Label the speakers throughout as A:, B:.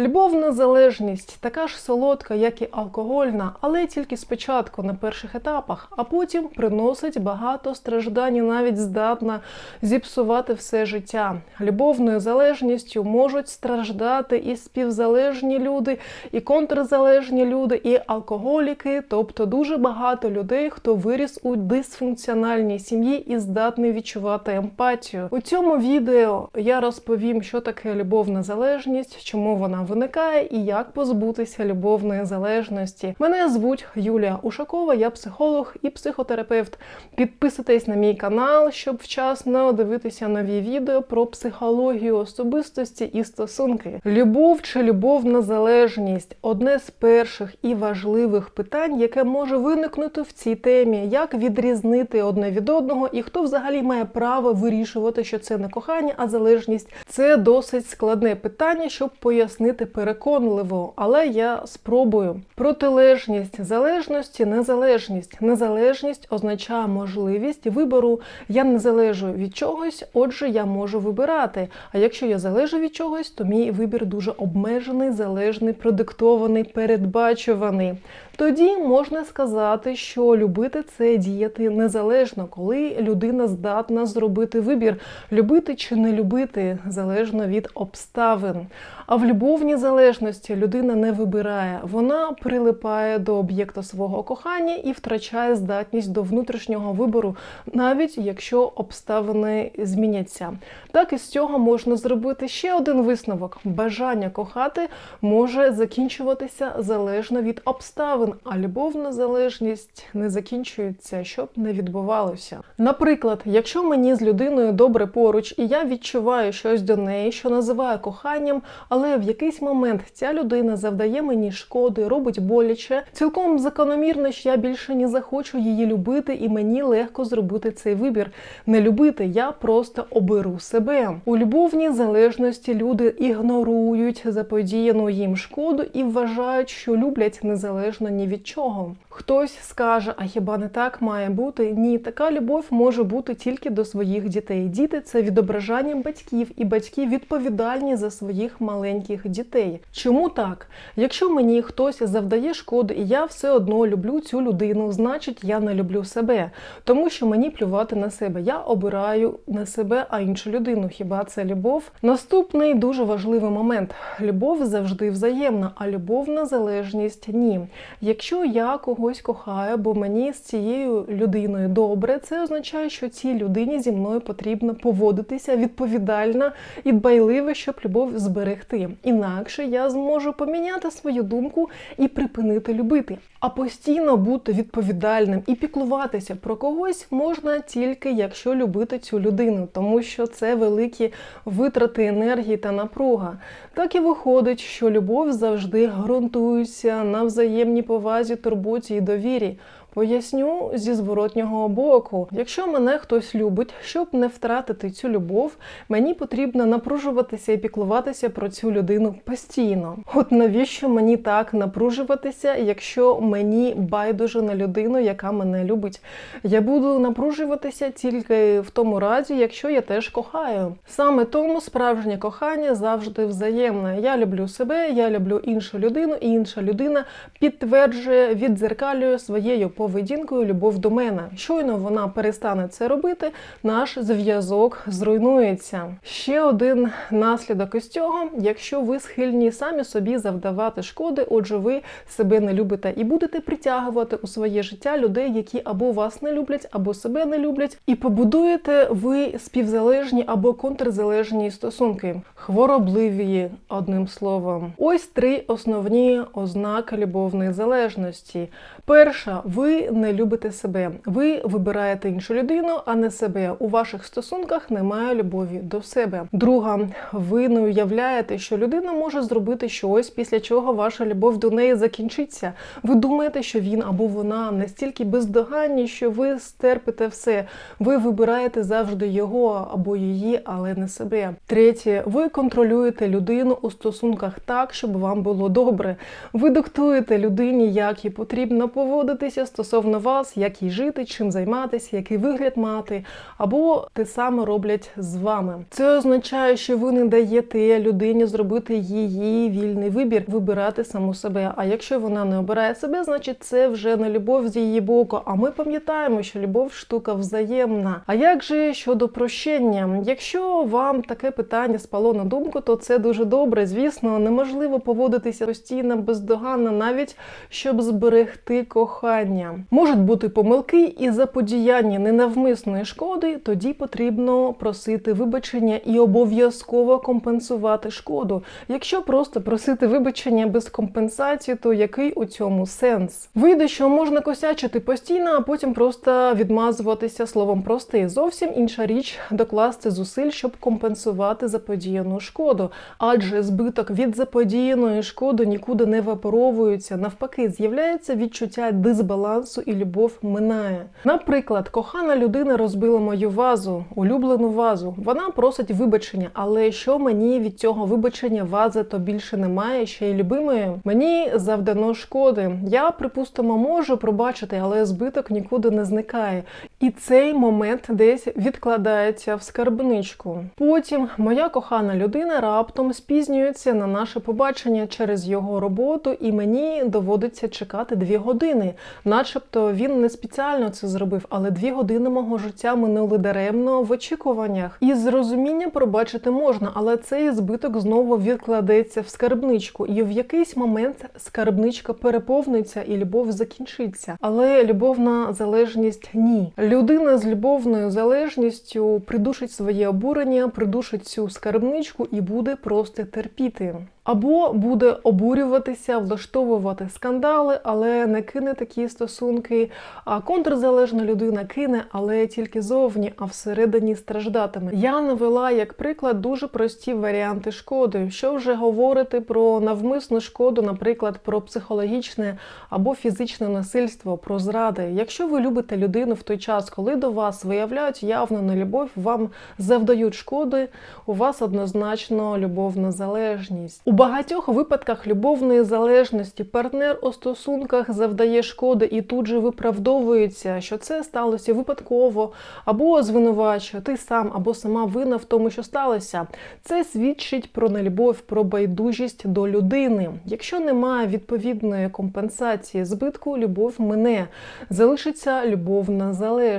A: Любовна залежність така ж солодка, як і алкогольна, але тільки спочатку на перших етапах, а потім приносить багато страждань і навіть здатна зіпсувати все життя. Любовною залежністю можуть страждати і співзалежні люди, і контрзалежні люди, і алкоголіки, тобто дуже багато людей, хто виріс у дисфункціональній сім'ї і здатний відчувати емпатію. У цьому відео я розповім, що таке любовна залежність, чому вона виникає і як позбутися любовної залежності. Мене звуть Юлія Ушакова, я психолог і психотерапевт. Підписуйтесь на мій канал, щоб вчасно дивитися нові відео про психологію особистості і стосунки. Любов чи любовна залежність одне з перших і важливих питань, яке може виникнути в цій темі, як відрізнити одне від одного, і хто взагалі має право вирішувати, що це не кохання, а залежність. Це досить складне питання, щоб пояснити переконливо, але я спробую. Протилежність залежності, незалежність. Незалежність означає можливість вибору. Я не залежу від чогось, отже, я можу вибирати. А якщо я залежу від чогось, то мій вибір дуже обмежений, залежний, продиктований, передбачуваний. Тоді можна сказати, що любити це діяти незалежно, коли людина здатна зробити вибір, любити чи не любити, залежно від обставин. А в любовній залежності людина не вибирає, вона прилипає до об'єкта свого кохання і втрачає здатність до внутрішнього вибору, навіть якщо обставини зміняться. Так із цього можна зробити ще один висновок: бажання кохати може закінчуватися залежно від обставин, а любовна залежність не закінчується, щоб не відбувалося. Наприклад, якщо мені з людиною добре поруч, і я відчуваю щось до неї, що називаю коханням, але в якийсь момент ця людина завдає мені шкоди, робить боляче, цілком закономірно, що я більше не захочу її любити, і мені легко зробити цей вибір. Не любити, я просто оберу себе. У любовній залежності люди ігнорують заподіяну їм шкоду і вважають, що люблять незалежно ні від чого. Хтось скаже, а хіба не так має бути? Ні, така любов може бути тільки до своїх дітей. Діти це відображення батьків, і батьки відповідальні за своїх маленьких дітей. Чому так? Якщо мені хтось завдає шкоди, і я все одно люблю цю людину, значить я не люблю себе, тому що мені плювати на себе. Я обираю не себе, а іншу людину. Хіба це любов? Наступний дуже важливий момент: любов завжди взаємна, а любовна залежність ні. Якщо я когось кохаю, бо мені з цією людиною добре, це означає, що цій людині зі мною потрібно поводитися відповідально і дбайливо, щоб любов зберегти. Інакше я зможу поміняти свою думку і припинити любити. А постійно бути відповідальним і піклуватися про когось можна тільки якщо любити цю людину, тому що це великі витрати енергії та напруга. Так і виходить, що любов завжди ґрунтується на взаємній повазі, турбуті і довірі. Поясню зі зворотнього боку. Якщо мене хтось любить, щоб не втратити цю любов, мені потрібно напружуватися і піклуватися про цю людину постійно. От навіщо мені так напружуватися, якщо мені байдуже на людину, яка мене любить? Я буду напружуватися тільки в тому разі, якщо я теж кохаю. Саме тому справжнє кохання завжди взаємне. Я люблю себе, я люблю іншу людину, і інша людина підтверджує, віддзеркалює своєю поведінкою любов до мене. Щойно вона перестане це робити, наш зв'язок зруйнується. Ще один наслідок із цього: якщо ви схильні самі собі завдавати шкоди, отже, ви себе не любите і будете притягувати у своє життя людей, які або вас не люблять, або себе не люблять, і побудуєте ви співзалежні або контрзалежні стосунки, хворобливі, одним словом. Ось три основні ознаки любовної залежності. Перша, ви не любите себе. Ви вибираєте іншу людину, а не себе. У ваших стосунках немає любові до себе. Друга, ви не уявляєте, що людина може зробити щось, після чого ваша любов до неї закінчиться. Ви думаєте, що він або вона настільки бездоганні, що ви стерпите все. Ви вибираєте завжди його або її, але не себе. Третє, ви контролюєте людину у стосунках так, щоб вам було добре. Ви диктуєте людині, як їй потрібно поводитися, стосовно вас, як їй жити, чим займатися, який вигляд мати, або те саме роблять з вами. Це означає, що ви не даєте людині зробити її вільний вибір, вибирати саму себе. А якщо вона не обирає себе, значить це вже не любов з її боку. А ми пам'ятаємо, що любов штука взаємна. А як же щодо прощення? Якщо вам таке питання спало на думку, то це дуже добре. Звісно, неможливо поводитися постійно бездоганно, навіть щоб зберегти кохання. Можуть бути помилки і заподіяння ненавмисної шкоди, тоді потрібно просити вибачення і обов'язково компенсувати шкоду. Якщо просто просити вибачення без компенсації, то який у цьому сенс? Вийде, що можна косячити постійно, а потім просто відмазуватися словом прости. Зовсім інша річ докласти зусиль, щоб компенсувати заподіяну шкоду, адже збиток від заподіяної шкоди нікуди не випаровується. Навпаки, з'являється відчуття дисбалансу і любов минає. Наприклад, кохана людина розбила мою вазу, улюблену вазу. Вона просить вибачення, але що мені від цього вибачення вази то більше немає, ще й любимої? Мені завдано шкоди. Я, припустимо, можу пробачити, але збиток нікуди не зникає. І цей момент десь відкладається в скарбничку. Потім моя кохана людина раптом спізнюється на наше побачення через його роботу, і мені доводиться чекати дві години. Начебто він не спеціально це зробив, але дві години мого життя минули даремно в очікуваннях. І з розуміння пробачити можна, але цей збиток знову відкладеться в скарбничку, і в якийсь момент скарбничка переповниться і любов закінчиться. Але любовна залежність ні. Людина з любовною залежністю придушить своє обурення, придушить цю скарбничку і буде просто терпіти. Або буде обурюватися, влаштовувати скандали, але не кине такі стосунки. А контрзалежна людина кине, але тільки зовні, а всередині страждатиме. Я навела як приклад дуже прості варіанти шкоди. Що вже говорити про навмисну шкоду, наприклад, про психологічне або фізичне насильство, про зради. Якщо ви любите людину в той час, коли до вас виявляють явну нелюбов, вам завдають шкоди, у вас однозначно любовна залежність. У багатьох випадках любовної залежності партнер у стосунках завдає шкоди і тут же виправдовується, що це сталося випадково, або звинувачує ти сам або сама вина в тому, що сталося. Це свідчить про нелюбов, про байдужість до людини. Якщо немає відповідної компенсації збитку, любов мине, залишиться любовна залежність.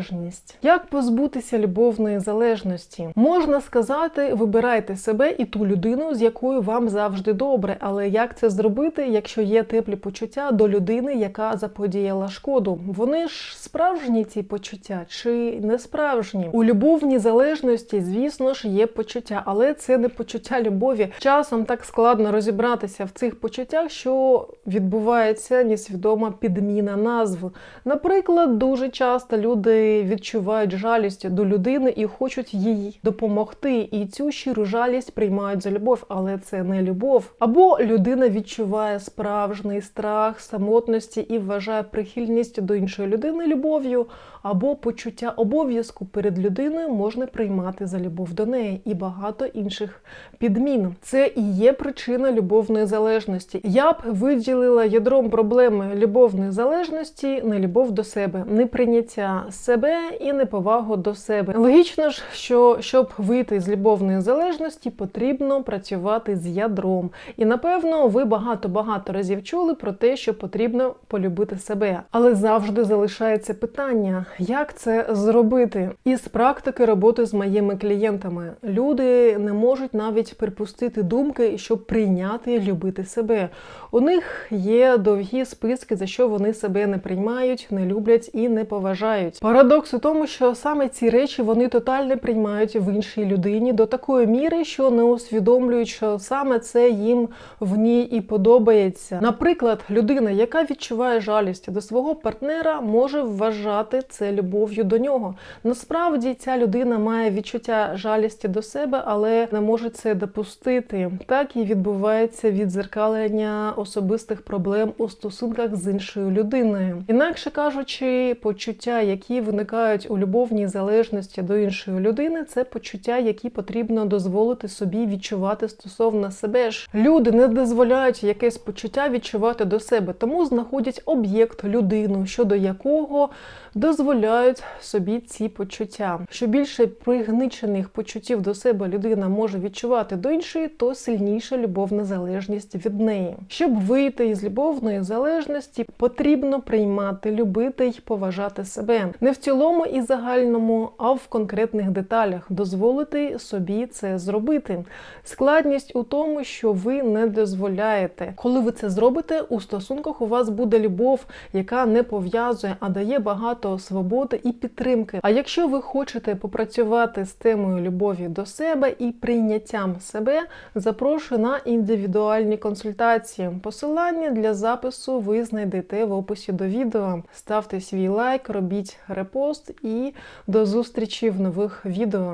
A: Як позбутися любовної залежності? Можна сказати, вибирайте себе і ту людину, з якою вам завжди добре, але як це зробити, якщо є теплі почуття до людини, яка заподіяла шкоду? Вони ж справжні ці почуття чи не справжні? У любовній залежності, звісно ж, є почуття, але це не почуття любові. Часом так складно розібратися в цих почуттях, що відбувається несвідома підміна назв. Наприклад, дуже часто люди відчувають жалість до людини і хочуть їй допомогти, і цю щиру жалість приймають за любов, але це не любов. Або людина відчуває справжній страх самотності і вважає прихильність до іншої людини любов'ю, або почуття обов'язку перед людиною можна приймати за любов до неї і багато інших підмін. Це і є причина любовної залежності. Я б виділила ядром проблеми любовної залежності не любов до себе, не прийняття себе і неповагу до себе. Логічно ж, що щоб вийти з любовної залежності, потрібно працювати з ядром. І напевно ви багато-багато разів чули про те, що потрібно полюбити себе. Але завжди залишається питання, як це зробити? Із практики роботи з моїми клієнтами люди не можуть навіть припустити думки, щоб прийняти і любити себе. У них є довгі списки, за що вони себе не приймають, не люблять і не поважають. Парадокс у тому, що саме ці речі вони тотально приймають в іншій людині до такої міри, що не усвідомлюють, що саме це їм в ній і подобається. Наприклад, людина, яка відчуває жалість до свого партнера, може вважати це любов'ю до нього. Насправді ця людина має відчуття жалісті до себе, але не може це допустити. Так і відбувається відзеркалення особистих проблем у стосунках з іншою людиною. Інакше кажучи, почуття, які виникають у любовній залежності до іншої людини, це почуття, які потрібно дозволити собі відчувати стосовно себе ж. люди не дозволяють якесь почуття відчувати до себе, тому знаходять об'єкт, людину, щодо якого дозволяють собі ці почуття. Що більше пригничених почуттів до себе людина може відчувати до іншої, то сильніша любовна залежність від неї. Щоб вийти із любовної залежності, потрібно приймати, любити й поважати себе не в цілому і загальному, а в конкретних деталях, дозволити собі це зробити. Складність у тому, що ви не дозволяєте. Коли ви це зробите, у стосунках у вас буде любов, яка не пов'язує, а дає багато свободи і підтримки. А якщо ви хочете попрацювати з темою любові до себе і прийняттям себе, запрошую на індивідуальні консультації. Посилання для запису ви знайдете в описі до відео. Ставте свій лайк, робіть репост і до зустрічі в нових відео.